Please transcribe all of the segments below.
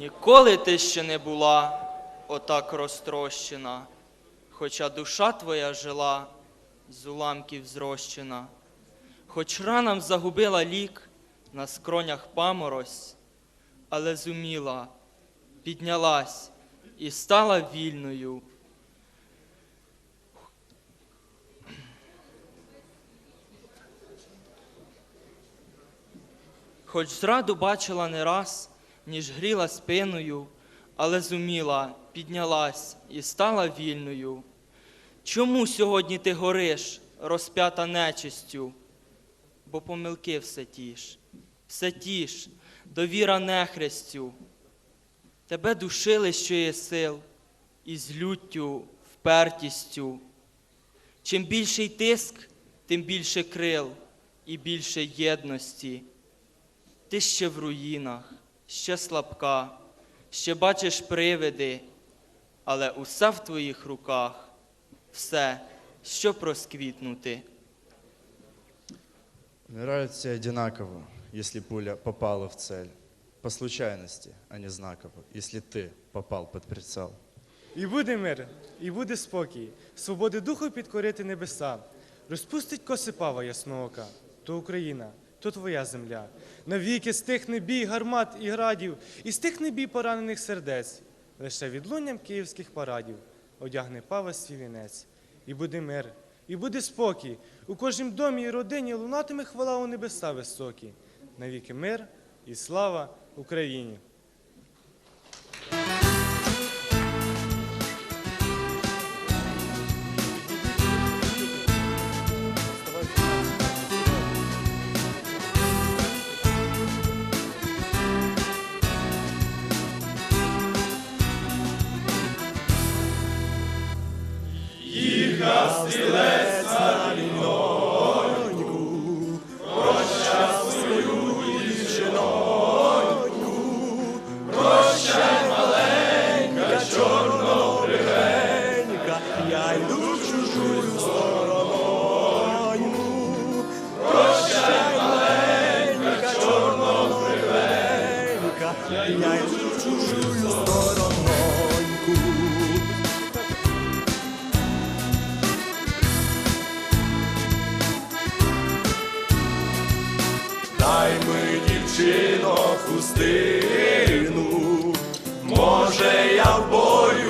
Ніколи ти ще не була отак розтрощена, хоча душа твоя жила з уламків зрощена, хоч ранам загубила лік, на скронях паморозь, але зуміла, піднялась і стала вільною. Хоч зраду бачила не раз, ніж гріла спиною, але зуміла, піднялась і стала вільною. Чому сьогодні ти гориш, розп'ята нечистю? Бо помилки все ті ж, все ті ж, довіра нехрестю. Тебе душили, що є сил, і з люттю, впертістю. Чим більший тиск, тим більше крил і більше єдності. Ти ще в руїнах, ще слабка, ще бачиш привиди, але усе в твоїх руках, все, щоб розквітнути. Умирают все одинаково, если пуля попала в цель. По случайности, а не знаково, если ты попал под прицел. І буде мир, і буде спокій, свободи духу підкорити небеса, розпустить коси пава ясноока, то Україна, то твоя земля. Навіки стихне бій гармат і градів, і стихне бій поранених сердець, лише відлунням київських парадів одягне пава свій вінець. І буде мир, і буде спокій. У кожнім домі і родині лунатиме хвала у небеса високі. Навіки мир і слава Україні. Я йду чужою сторононьку. Дай ми, дівчино, хустину, може я в бою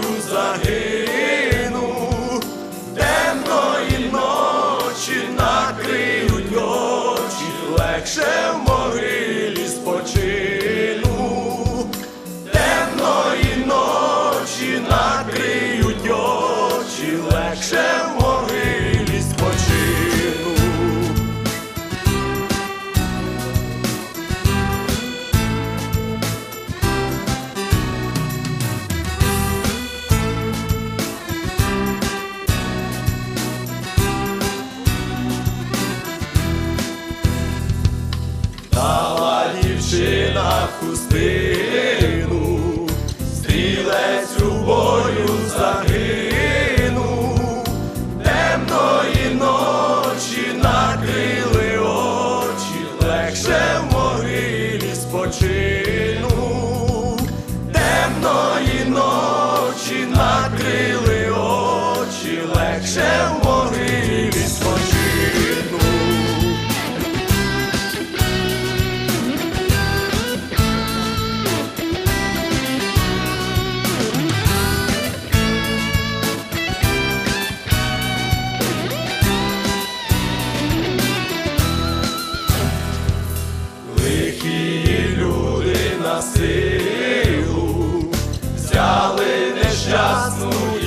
на хустину, стрілець у бою загинув, темної ночі накрили очі, легше в могилі спочину, темної ночі накрили очі, легше. azul